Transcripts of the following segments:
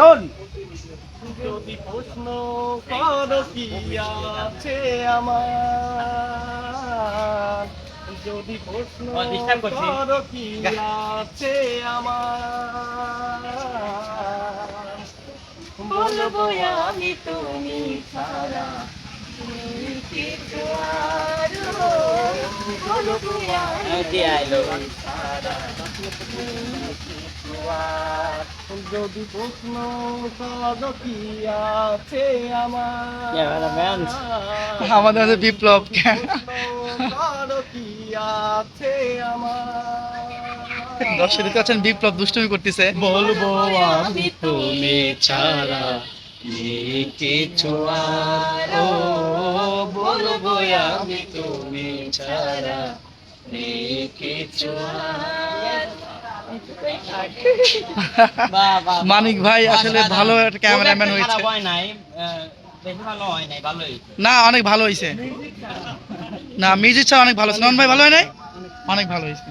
শোন। যদি প্রশ্ন করো কি আছে আমার? যদি প্রশ্ন করো কি আছে আমার? বলব আমি তুমি ছাড়া তুমি কিছু আরও বলব আমি তুমি ছাড়া কিছু আর যদি প্রশ্ন কি আছে আমার? আমাদের হাতে বিপ্লব। কি আছে আমার? দর্শক দেখতে পাচ্ছেন বিপ্লব দুষ্টুমি করতেছে। বলব আমি তুমি ছাড়া কিছু আরও। বলব আমি তুমি ছাড়া কিছু আর। মানিক ভাই আসলে ভালো একটা ক্যামেরাম্যান হয়েছে। হয় হয় না অনেক ভালো হয়েছে না মিউজিক ছাড়া অনেক ভালো নন ভাই ভালো হয় নাই? অনেক ভালো হয়েছে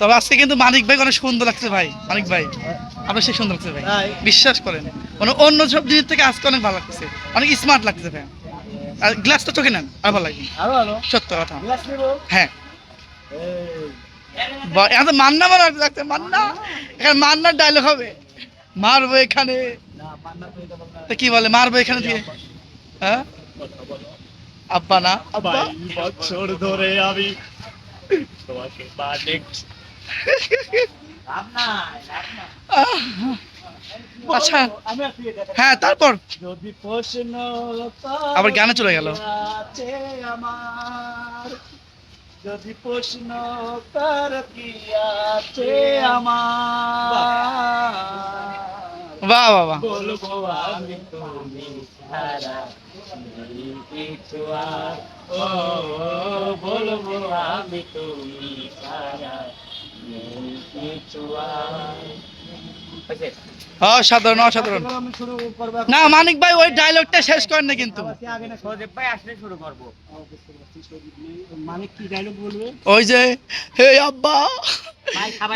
তবে আজকে কিন্তু মানিক ভাই অনেক সুন্দর লাগছে ভাই মানিক ভাই। আপনার সে সুন্দর লাগছে ভাই। বিশ্বাস করেন। মানে অন্য সব জিনিস থেকে আজকে অনেক ভালো লাগছে। অনেক স্মার্ট লাগছে ভাই। আর গ্লাসটা চোখে নেন আর ভালো লাগে। আরও আরও সত্য কথা। হ্যাঁ। এখন মান্না মারা মান্না। এখানে মান্নার ডায়লগ হবে। মারবো এখানে। কি বলে মারবো এখানে দিয়ে। হ্যাঁ? আব্বা না? আব্বা? বছর ধরে আমি তোমাকে আচ্ছা। হ্যাঁ তারপর? আবার গানে চলে গেল। আমার যদি প্রশ্ন তার কি আছে আমার? বাহ বাহ বাহ। বলব আমি তুমি সারা কিছু ও বলব আমি তুমি সারা কিছু অসাধারণ অসাধারণ। আমি শুরু করব না মানিক ভাই ওই ডায়লগটা শেষ করেন না কিন্তু। আগে না সজীব ভাই আসলে শুরু করব মানিক কি ডায়লগ বলবে ওই যে হে আব্বা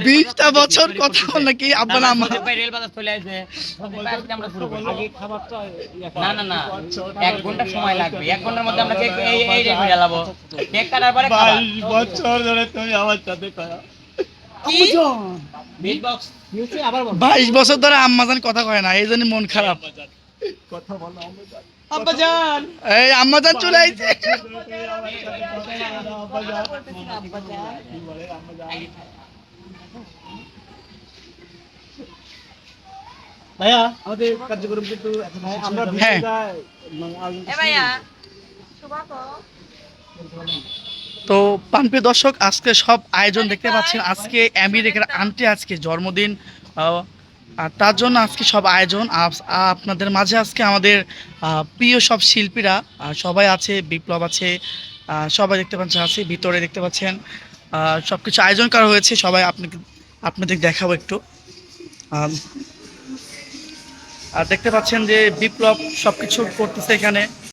বিশটা বছর কথা বল নাকি আব্বা না আম্মা ভাই রেল চলে আসে সজীব ভাই আসলে আমরা? শুরু করব আগে খাবারটা না না না এক ঘণ্টা সময় লাগবে। এক ঘণ্টার মধ্যে আমরা কেক এই এই হয়ে যাব কেক কাটার পরে খাবার। বছর ধরে তুমি আমার সাথে বাইশ বছর ধরে আম্মাজান কথা কয় না এই জন্য মন খারাপ। কথা বলো আমরা জানি। আব্বা জান। এই আম্মাজান চলে আইছে। ভাইয়া আমাদের কার্যক্রম কিন্তু আমরা হ্যাঁ। ভাইয়া শুভাক তো পানপি দর্শক, আজকে সব আয়োজন দেখতে পাচ্ছেন। আজকে আমেরিকার আন্টি আজকে জন্মদিন। আর তার জন্য আজকে সব আয়োজন। আপনাদের মাঝে আজকে আমাদের প্রিয় সব শিল্পীরা সবাই আছে, বিপ্লব আছে সবাই দেখতে পাচ্ছেন, আছে, ভিতরে দেখতে পাচ্ছেন। সব কিছু আয়োজন করা হয়েছে, সবাই আপনাকে, আপনাদের দেখাবো একটু। আর দেখতে পাচ্ছেন যে বিপ্লব সব কিছু করতেছে এখানে।